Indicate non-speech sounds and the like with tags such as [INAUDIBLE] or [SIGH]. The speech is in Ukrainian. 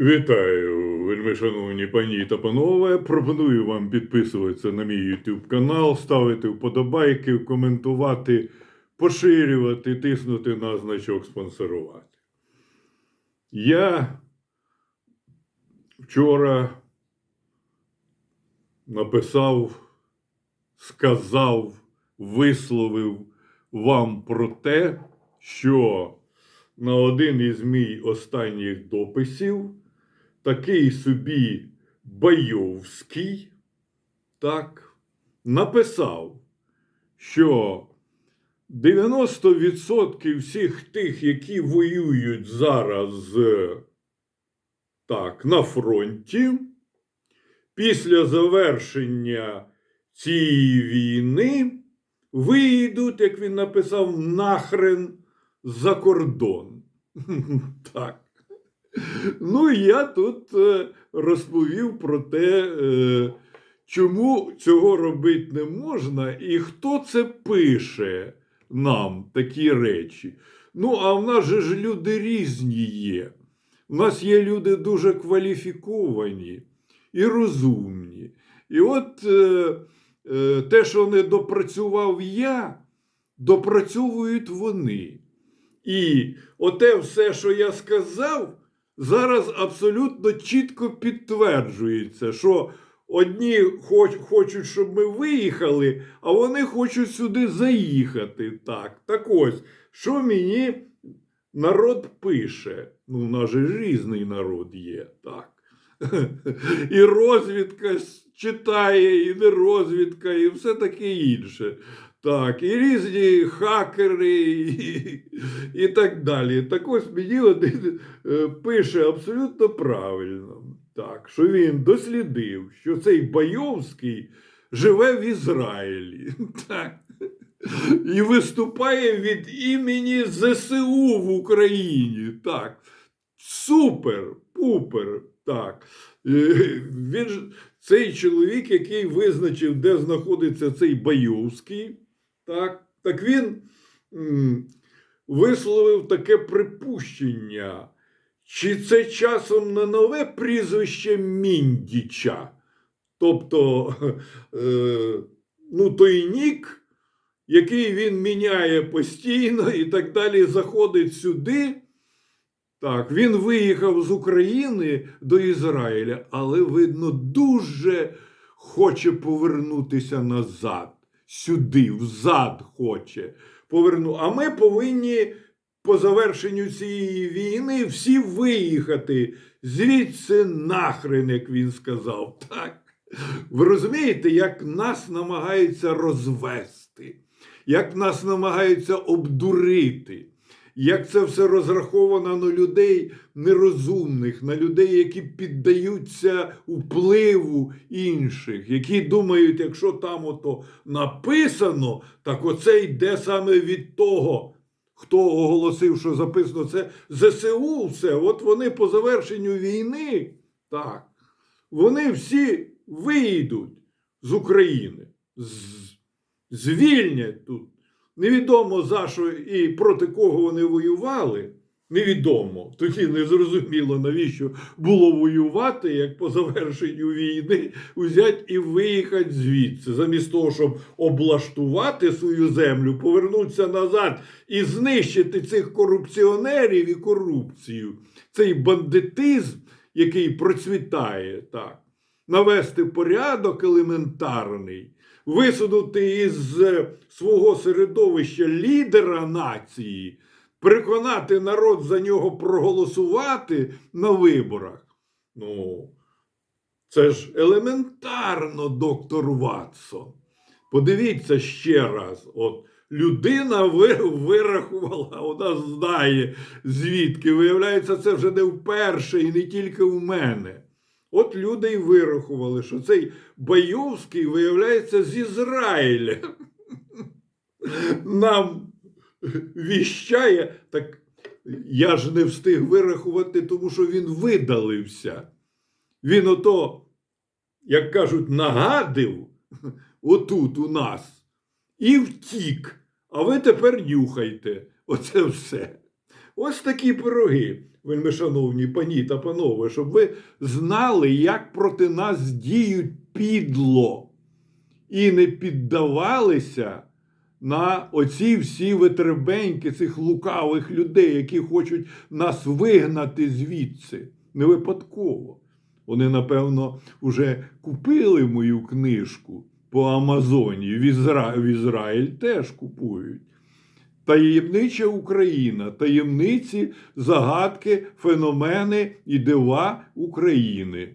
Вітаю, вельми шановні пані та панове. Пропоную вам підписуватися на мій YouTube канал, ставити вподобайки, коментувати, поширювати, тиснути на значок спонсорувати. Я вчора написав, сказав, висловив вам про те, що на один із мій останніх дописів такий собі Байовський так написав, що 90% всіх тих, які воюють зараз так, на фронті, після завершення цієї війни вийдуть, як він написав, нахрен за кордон. [LAUGHS] Так. Ну, я тут е, розповів про те, е, чому цього робити не можна, і хто це пише нам такі речі. Ну, а в нас же ж люди різні є. У нас є люди дуже кваліфіковані і розумні. І от е, те, що не допрацював я, допрацьовують вони. І оте все, що я сказав, зараз абсолютно чітко підтверджується, що одні хоч, хочуть, щоб ми виїхали, а вони хочуть сюди заїхати. Так, так ось, що мені народ пише. Ну, у нас же різний народ є, так. [LAUGHS] І розвідка читає, і не розвідка, і все таке інше. Так, і різні хакери, і, і так далі. Так ось мені один е, пише абсолютно правильно, так, що він дослідив, що цей Байовський живе в Ізраїлі. [LAUGHS] Так. І виступає від імені ЗСУ в Україні. Так. Супер, пупер. Так. Е, Він цей чоловік, який визначив, де знаходиться цей Байовський, так, так він висловив таке припущення. Чи це часом не нове прізвище Міндіча? Тобто, е, ну, той нік, який він міняє постійно і так далі, заходить сюди. Так, він виїхав з України до Ізраїля, але, видно, дуже хоче повернутися назад, сюди, взад хоче поверну. А ми повинні по завершенню цієї війни всі виїхати звідси нахрен, як він сказав. Так? Ви розумієте, як нас намагаються розвести, як нас намагаються обдурити як це все розраховано на людей нерозумних, на людей, які піддаються впливу інших, які думають, якщо там ото написано, так оце йде саме від того. Хто оголосив, що записано це ЗСУ, все. От вони по завершенню війни, так, вони всі вийдуть з України, з- звільнять тут Невідомо за що і проти кого вони воювали. Невідомо. Тоді не зрозуміло, навіщо було воювати, як по завершенню війни взяти і виїхати звідси, замість того, щоб облаштувати свою землю, повернутися назад і знищити цих корупціонерів і корупцію, цей бандитизм, який процвітає, так, навести порядок елементарний висунути із е, свого середовища лідера нації, переконати народ за нього проголосувати на виборах. Ну, це ж елементарно, доктор Ватсон. Подивіться ще раз. От людина вирахувала, вона знає, звідки. Виявляється, це вже не вперше і не тільки в мене. От люди й вирахували, що цей Байовський виявляється з Ізраїля. Нам віщає, так я ж не встиг вирахувати, тому що він видалився. Він ото, як кажуть, нагадив отут у нас і втік. А ви тепер нюхайте. Оце все. Ось такі пироги. Вельми шановні пані та панове, щоб ви знали, як проти нас діють підло і не піддавалися на оці всі витребеньки цих лукавих людей, які хочуть нас вигнати звідси. Не випадково. Вони, напевно, вже купили мою книжку по Амазоні. В, Ізра... в Ізраїль теж купують. Таємнича Україна, таємниці, загадки, феномени і дива України.